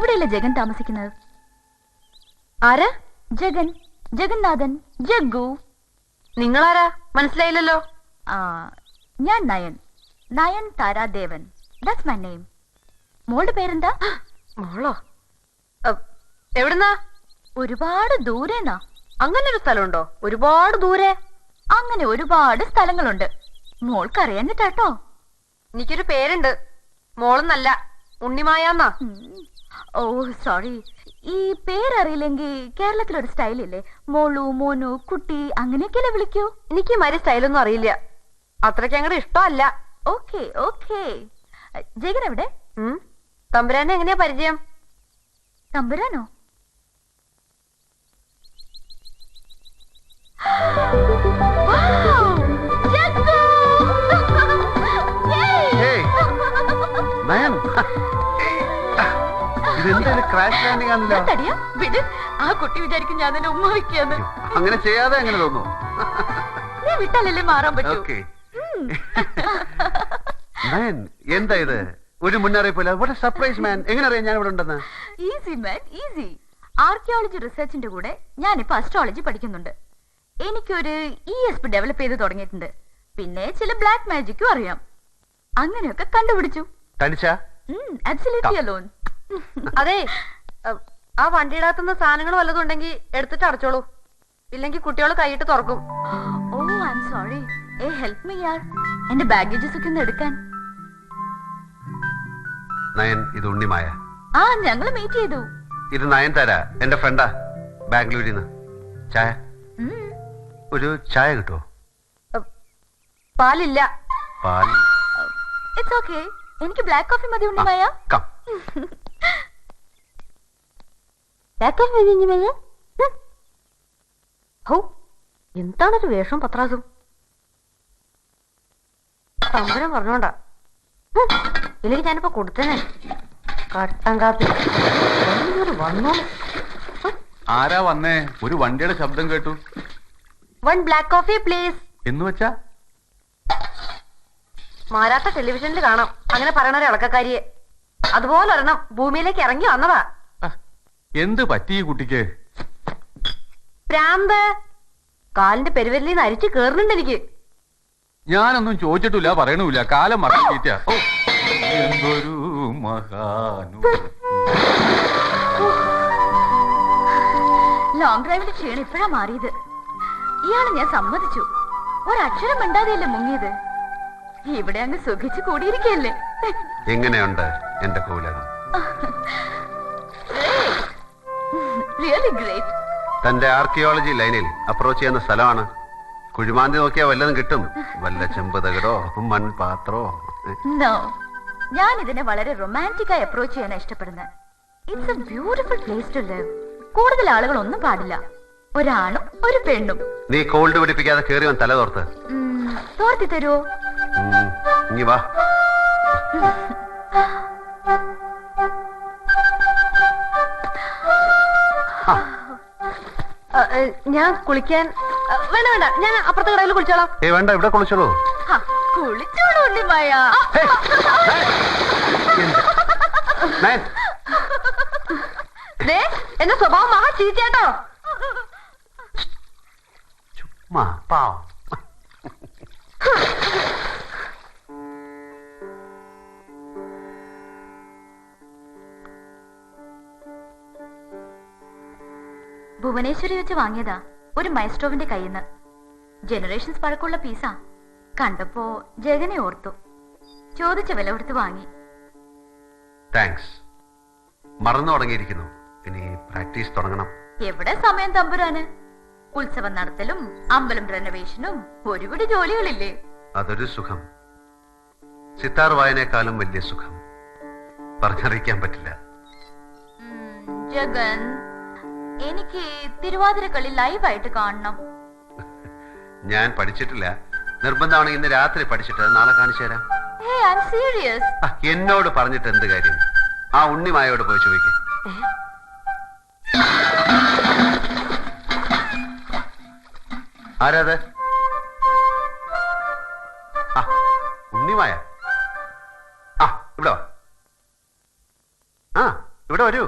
ഇവിടെയല്ലേ ജഗൻ താമസിക്കുന്നത്? ആരാ? ജഗൻ ജഗന്നാഥൻ ജഗ്ഗു. നിങ്ങളാരാ? മനസ്സിലായില്ലല്ലോ. ആ ഞാൻ Nayan. Nayan Taradevan. That's my name മോളുടെ പേരെന്താ? മോളോ? എവിടുന്നാ? ഒരുപാട് ദൂരേന്നാ. അങ്ങനെ ഒരു സ്ഥലമുണ്ടോ? ഒരുപാട് ദൂരെ? അങ്ങനെ ഒരുപാട് സ്ഥലങ്ങളുണ്ട്. മോൾക്ക് അറിയാഞ്ഞിട്ടാട്ടോ എനിക്കൊരു പേരുണ്ട്. മോളെന്നല്ല ഉണ്ണിമായാന്നാ. ഉം. ഓ സോറി ഈ പേരറിയില്ലെങ്കിൽ കേരളത്തിലൊരു സ്റ്റൈലില്ലേ? മോളു മോനു കുട്ടി അങ്ങനെയൊക്കെയല്ലേ വിളിക്കൂ? എനിക്ക് മാതിരി സ്റ്റൈലൊന്നും അറിയില്ല. അത്രയ്ക്ക് അങ്ങോട്ട് ഇഷ്ടമല്ല. Okay okay. ജഗൻ എവിടെ. തമ്പുരാനെ എങ്ങനെയാ പരിചയം? തമ്പുരാനോ? Wow! ക്രാഷ് ലാൻഡിംഗ് ആണല്ലോ? തടിയാ വിട് ആ കുട്ടി വിചാരിക്കും ഞാൻ എന്നെ ഉമ്മ വെക്കാന്ന് അങ്ങനെ ചെയ്യാതെ എങ്ങനെ തോന്നുന്നു? നീ വിട്ടാലല്ലേ മാറാൻ പറ്റൂ? എന്താ ഇത്? ഒരു മുന്നറിയിപ്പില്ല വാട്ട് സർപ്രൈസ് മാൻ എങ്ങനെ അറിയാം ഞാൻ ഇവിടെ ഉണ്ടെന്ന്? ഈസി മാൻ ഈസി ആർക്കിയോളജി റിസർച്ചിന്റെ കൂടെ ഞാനിപ്പോ അസ്ട്രോളജി പഠിക്കുന്നുണ്ട്. എനിക്കൊരു ഇ എസ് പി ഡെവലപ്പ് ചെയ്ത് തുടങ്ങിയിട്ടുണ്ട്. പിന്നെ ചില ബ്ലാക്ക് മാജിക്കും അറിയാം. അങ്ങനെയൊക്കെ കണ്ടുപിടിച്ചു. തനിച്ചാ? അബ്സല്യൂട്ട്ലി അലോൺ അതെ ആ വണ്ടിയുടെ അകത്തുനിന്ന് സാധനങ്ങൾ വല്ലതും ഉണ്ടെങ്കിൽ എടുത്തിട്ട് അടച്ചോളൂ. ഇല്ലെങ്കിൽ കുട്ടികൾ കൈയിട്ട് തുറക്കും. ഓ I M sorry A help me യാർ എന്റെ ബാഗേജസ് ഒക്കെ ഒന്ന് എടുക്കാൻ. നയൻ ഇത് ഉണ്ണിമായ. ആ ഞങ്ങൾ മീറ്റ് ചെയ്തു. ഇത് നയൻ തരാ എന്റെ ഫ്രണ്ടാ. ബാംഗ്ലൂരിൽ നിന്ന് ചായ ഒരു ചായ കിട്ടുമോ പാലില്ല. പാൽ? ഇറ്റ്സ് ഓക്കേ എനിക്ക് ബ്ലാക്ക് കോഫി മതി ഉണ്ണിമായ. Come how. എന്താണൊരു വേഷം പത്രാസും? തമ്പുരം പറഞ്ഞോണ്ടാ. ഇല്ലെങ്കിൽ ഞാനിപ്പോ കൊടുത്തേനെ. കട്ടൻ കാപ്പി. വന്നോളൂ ആരാ വന്നേ? ഒരു വണ്ടിയുടെ ശബ്ദം കേട്ടു. വൺ ബ്ലാക്ക് കോഫി പ്ലീസ് എന്ന് വെച്ചാ? മാരാത്ത ടെലിവിഷനിൽ കാണാം. അങ്ങനെ പറയണ ഒരു ഇളക്കക്കാരിയെ. അതുപോലെ ഒരെണ്ണം ഭൂമിയിലേക്ക് ഇറങ്ങി വന്നതാ. എന്ത് പറ്റി ഈ കുട്ടിക്ക്? പ്രാമ്പ് കാലിന്റെ പെരുവരലിൽ നിന്ന് അരിച്ചു കേറുന്നുണ്ട് എനിക്ക്. ഞാനൊന്നും ചോദിച്ചിട്ടില്ല പറയണമില്ല. കാലം മറക്കിട്ട ഓ എന്തൊരു മഹാനു ലോങ് ഡ്രൈവിന്റെ ക്ഷീണം ഇപ്പോഴാ മാറിയത്. ഇയാൾ ഞാൻ സമ്മതിച്ചു. ഒരക്ഷരം മിണ്ടാതെയല്ലേ മുങ്ങിയത്? ഇവിടെ അങ്ങ് സുഖിച്ചു കൂടിയിരിക്കല്ലേ എങ്ങനെയുണ്ട് എന്റെ കോവിലകം റിയലി ഗ്രേറ്റ് തന്റെ ആർക്കിയോളജി ലൈനിൽ അപ്രോച്ച് ചെയ്യുന്ന സ്ഥലമാണ്. കുഴിമാന്തി നോക്കിയാൽ വല്ലതും കിട്ടും. വല്ല ചെമ്പതകടോ മൺപാത്രോ. ഞാൻ ഇതിനെ വളരെ റൊമാന്റിക് ആയി അപ്രോച്ച് ചെയ്യാൻ ഇഷ്ടപ്പെടുന്നത് it's a beautiful place to live കൂടുതൽ ആളുകൾ ഒന്നും പാടില്ല. ഒരാണും ഒരു പെണ്ണും. നീ കോൾഡ് പിടിപ്പിക്കാതെ കേറി വൻ തല തോർത്ത്. തോർത്തി തരുമോ വാ. ഞാൻ കുളിക്കാൻ വേണ്ട വേണ്ട ഞാൻ അപ്പുറത്തെ കടയിൽ കുളിച്ചോളാം. ഏ വേണ്ട ഇവിടെ കുളിച്ചോളൂ. കുളിച്ചോളൂ ഉണ്ണിമായ. എന്റെ സ്വഭാവം മഹാ ചീച്ചേട്ടോ ചുമ്മാ പാവം. ഭുവനേശ്വരി വെച്ച് വാങ്ങിയതാ ഒരു മൈസ്ട്രോവിന്റെ കയ്യിന്ന്. ജനറേഷൻസ് പഴക്കമുള്ള പീസാ കണ്ടപ്പോ ജഗനെ ഓർത്തു. ചോദിച്ച വില കൊടുത്ത് വാങ്ങി. താങ്ക്സ് മറന്നു തുടങ്ങിയിരിക്കുന്നു. ഇനി പ്രാക്ടീസ് തുടങ്ങണം. എവിടെ സമയം തമ്പുരാന്? ഉത്സവം നടത്തലും അമ്പലം റെനോവേഷനും ഒരുപിടി ജോലികളില്ലേ? അതൊരു സുഖം. സിത്താർ വായനേക്കാളും വലിയ സുഖം. പറഞ്ഞറിയിക്കാൻ പറ്റില്ല. ജഗൻ. എനിക്ക് തിരുവാതിരക്കളി ലൈവായിട്ട് കാണണം. ഞാൻ പഠിച്ചിട്ടില്ല. നിർബന്ധമാണ് ഇന്ന് രാത്രി പഠിച്ചിട്ട് നാളെ കാണിച്ചു തരാം. സീരിയസ് എന്നോട് പറഞ്ഞിട്ട് എന്ത് കാര്യം? ആ ഉണ്ണിമായോട് പോയി ചോദിക്കും. ആരാത്? ആ ഉണ്ണിമായ ആ ഇവിടെ? ആ ഇവിടെ വരൂ.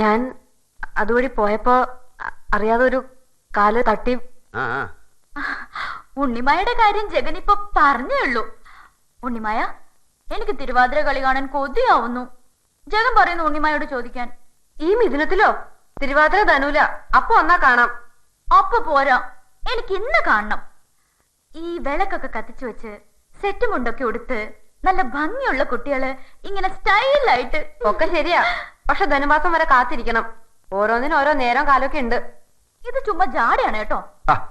ഞാൻ അതുവഴി പോയപ്പോ അറിയാതെ ഒരു കാൽ തട്ടി ആ ആ. ഉണ്ണിമായുടെ കാര്യം ജഗൻ ഇപ്പൊ പറഞ്ഞേ ഉള്ളൂ. ഉണ്ണിമായ എനിക്ക് തിരുവാതിര കളി കാണാൻ കൊതിയാവുന്നു. ജഗൻ പറയുന്നു ഉണ്ണിമായോട് ചോദിക്കാൻ. ഈ മിഥുനത്തിലോ? തിരുവാതിര ധനൂല അപ്പൊ വന്നാ കാണാം. അപ്പൊ പോരാ. എനിക്ക് ഇന്ന് കാണണം. ഈ വിളക്കൊക്കെ കത്തിച്ചു വെച്ച് സെറ്റുമുണ്ടൊക്കെ ഉടുത്ത് നല്ല ഭംഗിയുള്ള കുട്ടികൾ ഇങ്ങനെ സ്റ്റൈലായിട്ട് ഒക്കെ ശരിയാ. പക്ഷെ ധനുമാസം വരെ കാത്തിരിക്കണം. ഓരോന്നിനും ഓരോ നേരം കാലൊക്കെ ഉണ്ട്. ഇത് ചുമ്മാ ജാടയാണ് കേട്ടോ.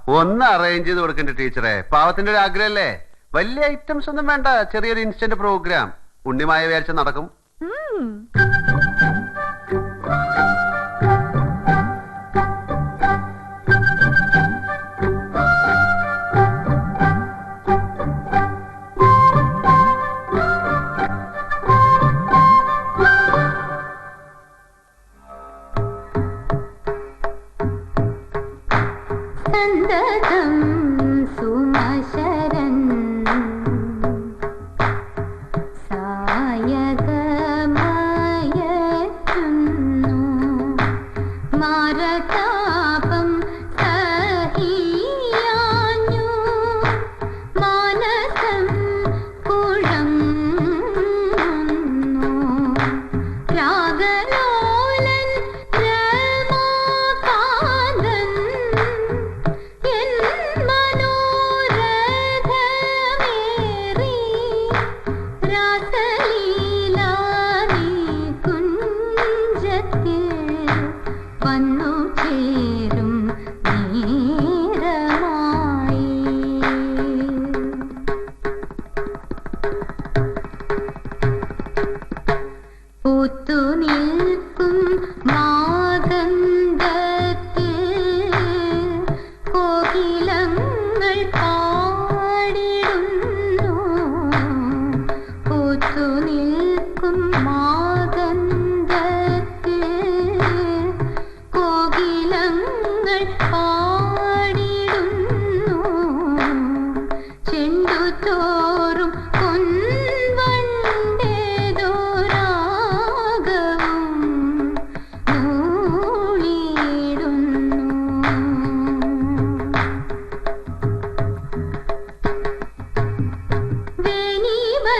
ഒന്ന് അറേഞ്ച് ചെയ്ത് കൊടുക്കണ്ട ടീച്ചറെ. പാവത്തിന്റെ ഒരു ആഗ്രഹല്ലേ? വലിയ ഐറ്റംസ് ഒന്നും വേണ്ട. ചെറിയൊരു ഇൻസ്റ്റന്റ് പ്രോഗ്രാം ഉണ്ണിമായ വിചാരിച്ച നടക്കും.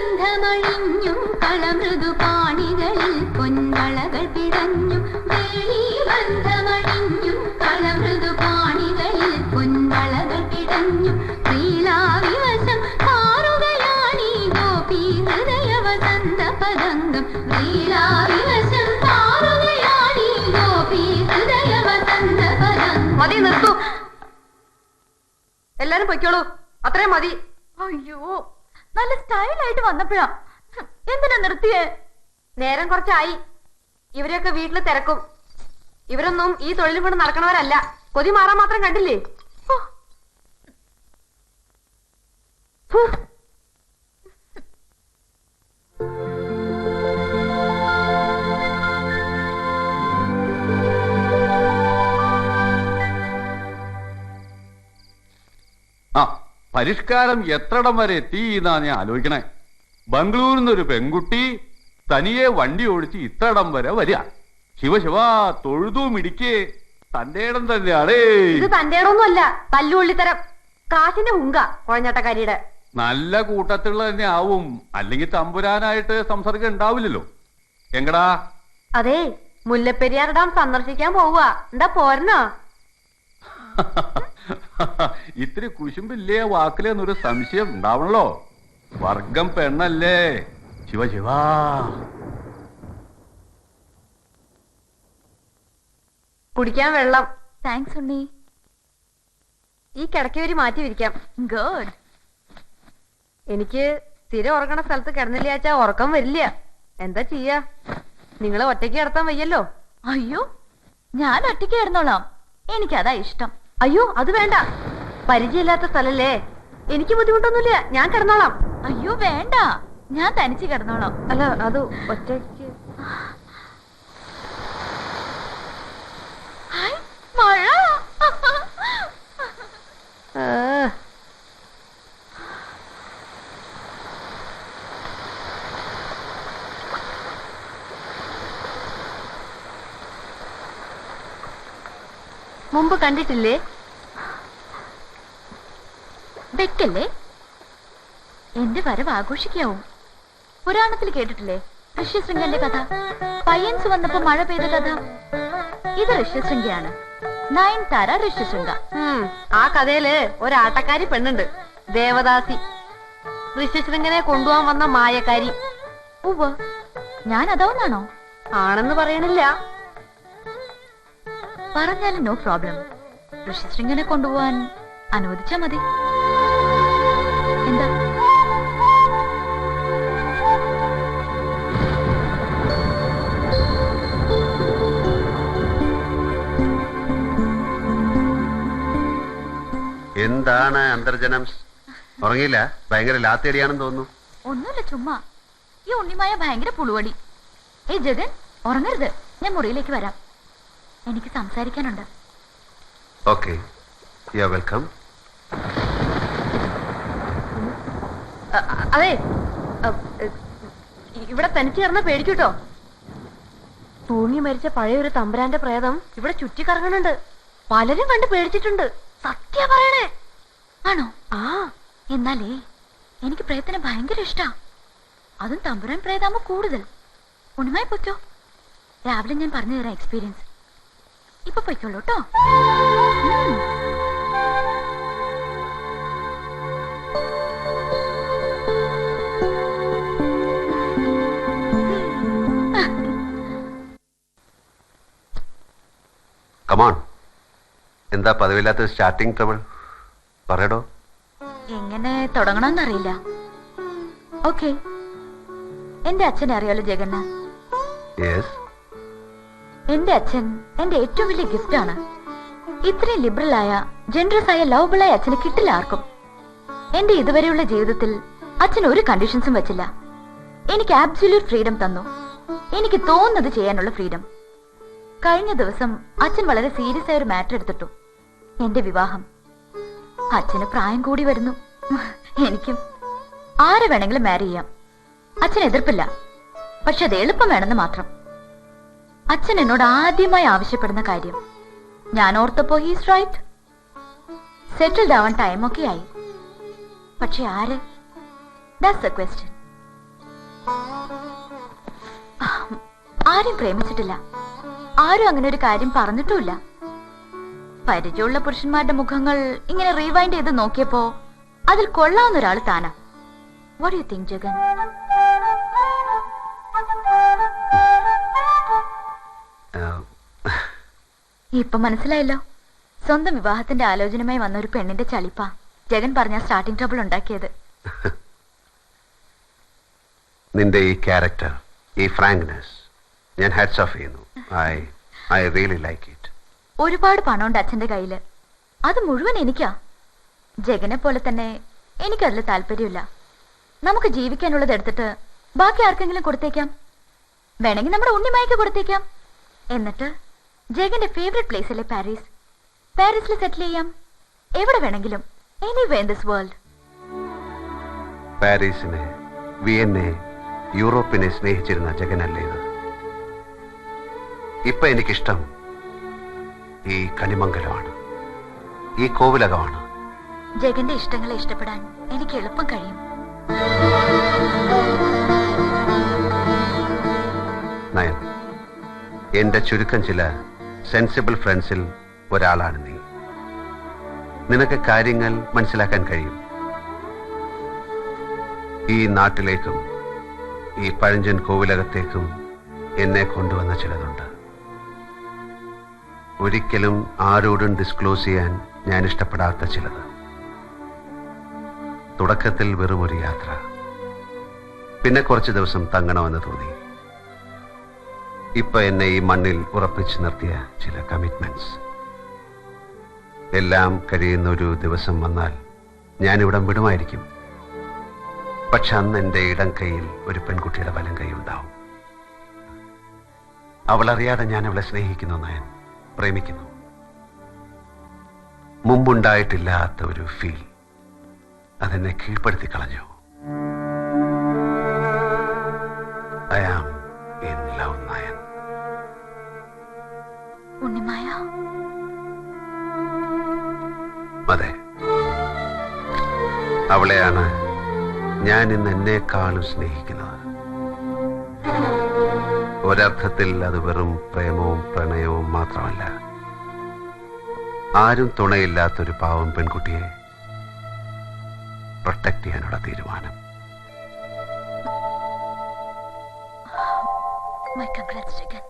വേണീബന്ധമണിഞ്ഞും കളമൃദുപാണികളിൽ പൊൻവളകൾ പിടഞ്ഞും ഗന്ധമഴിഞ്ഞും കളമൃദു പാണികളിൽ പൊൻവളകൾ പിടഞ്ഞും ശ്രീലാവിവശം പാറുകയാണീ ഗോപി ഹൃദയ വസന്ത പദംഗം ശ്രീലാവിവശം പാറുകയാണീ ഗോപി ഹൃദയ വസന്ത മതി നിർത്തൂ. എല്ലാരും പൊയ്ക്കോളൂ. അത്രയും മതി. അയ്യോ. നല്ല സ്റ്റൈലായിട്ട് വന്നപ്പോഴാ. എന്തിനാ നിർത്തിയേ? നേരം കുറച്ചായി. ഇവരെയൊക്കെ വീട്ടിൽ തിരക്കും. ഇവരൊന്നും ഈ തൊഴിലും കൊണ്ട് നടക്കണവരല്ല. കൊതി മാറാൻ മാത്രം കണ്ടില്ലേ? ആ പരിഷ്കാരം എത്രടം വരെ എത്തി എന്നാ ഞാൻ ആലോചിക്കണേ. ബംഗളൂരിൽ നിന്നൊരു പെൺകുട്ടി തനിയെ വണ്ടി ഓടിച്ച് ഇത്രടം വരെ വരിക. ശിവശിവ തൊഴുതു മിടിക്കേ തന്റെ ഇടം തന്നെയാണേ ഇത് തന്റെ ഇടമൊന്നുമല്ല തല്ലുള്ളിത്തരം കാശിന്റെ മുങ്ക കുഴഞ്ഞാട്ടക്കാരിയുടെ. നല്ല കൂട്ടത്തിലുള്ള തന്നെ ആവും. അല്ലെങ്കിൽ തമ്പുരാനായിട്ട് സംസർഗം ഉണ്ടാവില്ലല്ലോ. എങ്കടാ അതെ മുല്ലപ്പെരിയാർ ഡാം സന്ദർശിക്കാൻ പോവുക. എന്താ പോരണോ ഇത്തിരി കുശുമ്പില്ലേ വാക്കിലെന്നൊരു സംശയം ഉണ്ടാവണല്ലോ? വർഗം പെണ്ണല്ലേ? ശിവ ശിവ. കുടിക്കാൻ വെള്ളം. താങ്ക്സ് ഉണ്ണി. ഈ കിടക്കവരി മാറ്റി വിരിക്കാം. ഗുഡ് എനിക്ക് സ്ഥിരം ഉറങ്ങണ സ്ഥലത്ത് കിടന്നില്ലാച്ചാ ഉറക്കം വരില്ല. എന്താ ചെയ്യാ? നിങ്ങളെ ഒറ്റയ്ക്ക് കിടത്താൻ വയ്യല്ലോ. അയ്യോ ഞാൻ ഒറ്റയ്ക്ക് കിടന്നോളാം. എനിക്കതാ ഇഷ്ടം. അയ്യോ അത് വേണ്ട. പരിചയമില്ലാത്ത സ്ഥലല്ലേ? എനിക്ക് ബുദ്ധിമുട്ടൊന്നുമില്ല. ഞാൻ കിടന്നോളാം. അയ്യോ വേണ്ട. ഞാൻ തനിച്ച് കിടന്നോളാം. അല്ല അത് ഒറ്റയ്ക്ക്. മഴ ആ. മുമ്പ് കണ്ടിട്ടില്ലേ? വെക്കല്ലേ? എന്റെ വരവ് ആഘോഷിക്കാവും. പുരാണത്തിൽ കേട്ടിട്ടില്ലേ? ഋഷ്യശൃംഗന്റെ കഥ. പയ്യൻസ് വന്നപ്പോ മഴ പെയ്ത കഥ. ഇത് ഋഷ്യശൃംഗയാണ് നയൻ താര ഋഷ്യശൃംഗ ആ കഥയിൽ ഒരാട്ടക്കാരി പെണ്ണുണ്ട്. ദേവദാസി. ഋഷ്യശൃംഗനെ കൊണ്ടുപോകാൻ വന്ന മായക്കാരി. ഉവ്വ്. ഞാൻ അതാവുന്നാണോ ആണെന്ന് പറയണില്ല. പറഞ്ഞാലും നോ പ്രോബ്ലം ഋഷിശൃംഗനെ കൊണ്ടുപോവാൻ അനുവദിച്ചാ മതി. എന്താ? എന്താണ് അന്തർജനം? ഉറങ്ങിയില്ല? ഭയങ്കര ലാത്തേടിയാണെന്ന് തോന്നുന്നു. ഒന്നുമില്ല ചുമ്മാ. ഈ ഉണ്ണിമായ ഭയങ്കര പുളുവടി. ഏയ് ജഗൻ ഉറങ്ങരുത്. ഞാൻ മുറിയിലേക്ക് വരാം. എനിക്ക് സംസാരിക്കാനുണ്ട്. ഓക്കെ യു വെൽക്കം അതെ. ഇവിടെ തനിച്ച് ചേർന്ന പേടിക്കൂട്ടോ? തൂങ്ങി മരിച്ച പഴയ ഒരു തമ്പുരാന്റെ പ്രേതം ഇവിടെ ചുറ്റിക്കറങ്ങണുണ്ട് പലരും കണ്ട് പേടിച്ചിട്ടുണ്ട്. സത്യ പറയണേ. ആണോ? ആ. എന്നാലേ എനിക്ക് പ്രേതത്തിനെ ഭയങ്കര ഇഷ്ടാ. അതും തമ്പുരാൻ പ്രേതാകുമ്പോ കൂടുതൽ. ഉണ്ണിമായി പൊയ്ക്കോ. രാവിലെ ഞാൻ പറഞ്ഞു തരാം എക്സ്പീരിയൻസ് ഇപ്പൊ പൊയ്ക്കോളൂ കേട്ടോ കമാൺ എന്താ പതിവില്ലാത്ത സ്റ്റാർട്ടിംഗ് ട്രബിൾ പറയടോ. എങ്ങനെ തുടങ്ങണമെന്നറിയില്ല ഓക്കെ എന്റെ അച്ഛനെ അറിയാലോ ജഗന്ന്? യെസ് എന്റെ അച്ഛൻ എന്റെ ഏറ്റവും വലിയ ഗിഫ്റ്റ് ആണ്. ഇത്രയും ലിബറൽ ആയ ജനറസ് ആയ ലവബിൾ ആയ അച്ഛന് കിട്ടില്ല ആർക്കും. എന്റെ ഇതുവരെയുള്ള ജീവിതത്തിൽ അച്ഛൻ ഒരു കണ്ടീഷൻസും വെച്ചില്ല. എനിക്ക് ആബ്സല്യൂട്ട് ഫ്രീഡം തന്നു. എനിക്ക് തോന്നുന്നത് ചെയ്യാനുള്ള ഫ്രീഡം കഴിഞ്ഞ ദിവസം അച്ഛൻ വളരെ സീരിയസ് ആയ ഒരു മാറ്റർ എടുത്തിട്ടു. എന്റെ വിവാഹം. അച്ഛന് പ്രായം കൂടി വരുന്നു. എനിക്കും ആരെ വേണമെങ്കിലും മാരി ചെയ്യാം. അച്ഛൻ എതിർപ്പില്ല. പക്ഷെ അത് എളുപ്പം വേണമെന്ന് മാത്രം. അച്ഛൻ എന്നോട് ആദ്യമായി ആവശ്യപ്പെടുന്ന കാര്യം. ഞാൻ ഓർത്തപ്പോ he's right settle down time ഒക്കെ ആയി. പക്ഷെ ആര്? ക്വസ്റ്റ്യൻ ആരും പ്രേമിച്ചിട്ടില്ല. ആരും അങ്ങനെ ഒരു കാര്യം പറഞ്ഞിട്ടുമില്ല. പരിചയമുള്ള പുരുഷന്മാരുടെ മുഖങ്ങൾ ഇങ്ങനെ റീവൈൻഡ് ചെയ്ത് നോക്കിയപ്പോ അതിൽ കൊള്ളാവുന്ന ഒരാൾ Thana. What you think Jagan ഇപ്പൊ മനസ്സിലായല്ലോ. സ്വന്തം വിവാഹത്തിന്റെ ആലോചനയുമായി വന്ന ഒരു പെണ്ണിന്റെ ചളിപ്പ. ജഗൻ പറഞ്ഞ സ്റ്റാർട്ടിംഗ് ട്രബിൾ ഉണ്ടാക്കിയത്. നിന്റെ ഈ ക്യാരക്ടർ ഈ ഫ്രാങ്ക്നെസ് ഞാൻ ഹാറ്റ്സ് ഓഫ് ചെയ്യുന്നു. I I really like it ഒരുപാട് പണമുണ്ട് അച്ഛന്റെ കയ്യിൽ. അത് മുഴുവൻ എനിക്കാ. ജഗനെ പോലെ തന്നെ എനിക്കതിൽ താല്പര്യമില്ല. നമുക്ക് ജീവിക്കാനുള്ളത് എടുത്തിട്ട് ബാക്കി ആർക്കെങ്കിലും കൊടുത്തേക്കാം. വേണമെങ്കിൽ നമ്മുടെ ഉണ്ണിമായ്ക്ക് കൊടുത്തേക്കാം. എന്നിട്ട് ജഗന്റെ ഫേവറേറ്റ് പ്ലേസ് അല്ലേ പാരീസ്? പാരീസിൽ സെറ്റിൽ ചെയ്യാം. എവിടെ വേണമെങ്കിലും എനിവേ ഇൻ ദിസ് വേൾഡ് പാരീസിനെ വിയന്നെ യൂറോപ്പിനെ സ്നേഹിച്ചിരുന്ന ജഗനല്ലേ ഇത്? ഇപ്പൊ എനിക്കിഷ്ടം ഈ കണിമംഗലമാണ്. ഈ കോവിലകമാണ്. ജഗന്റെ ഇഷ്ടങ്ങളെ ഇഷ്ടപ്പെടാൻ എനിക്ക് എളുപ്പം കഴിയും. നയൻ എന്റെ ചുരുക്കം ചില സെൻസിബിൾ ഫ്രണ്ട്സിൽ ഒരാളാണ് നീ. നിനക്ക് കാര്യങ്ങൾ മനസ്സിലാക്കാൻ കഴിയും. ഈ നാട്ടിലേക്കും ഈ പഴഞ്ചൻ കോവിലകത്തേക്കും എന്നെ കൊണ്ടുവന്ന ചിലതുണ്ട്. ഒരിക്കലും ആരോടും ഡിസ്ക്ലോസ് ചെയ്യാൻ ഞാൻ ഇഷ്ടപ്പെടാത്ത ചിലത്. തുടക്കത്തിൽ വെറുമൊരു യാത്ര. പിന്നെ കുറച്ച് ദിവസം തങ്ങണമെന്ന് തോന്നി. ഇപ്പൊ എന്നെ ഈ മണ്ണിൽ ഉറപ്പിച്ചു നിർത്തിയ ചില കമ്മിറ്റ്മെന്റ്സ് എല്ലാം കഴിയുന്ന ഒരു ദിവസം വന്നാൽ ഞാൻ ഞാനിവിടം വിടുമായിരിക്കും. പക്ഷെ അന്ന് എന്റെ ഇടം കൈയിൽ ഒരു പെൺകുട്ടിയുടെ വലം കൈ ഉണ്ടാവും. അവളറിയാതെ ഞാൻ അവളെ സ്നേഹിക്കുന്നു നയൻ. പ്രേമിക്കുന്നു. മുമ്പുണ്ടായിട്ടില്ലാത്ത ഒരു ഫീൽ അതെന്നെ കീഴ്പ്പെടുത്തി കളഞ്ഞു. I am in love Nayan. Unnimaya? അതെ അവളെയാണ് ഞാൻ ഇന്ന് എന്നെക്കാളും സ്നേഹിക്കുന്നത്. ഒരർത്ഥത്തിൽ അത് വെറും പ്രേമവും പ്രണയവും മാത്രമല്ല. ആരും തുണയില്ലാത്തൊരു പാവം പെൺകുട്ടിയെ പ്രൊട്ടക്ട് ചെയ്യാനുള്ള തീരുമാനം. My congrats again.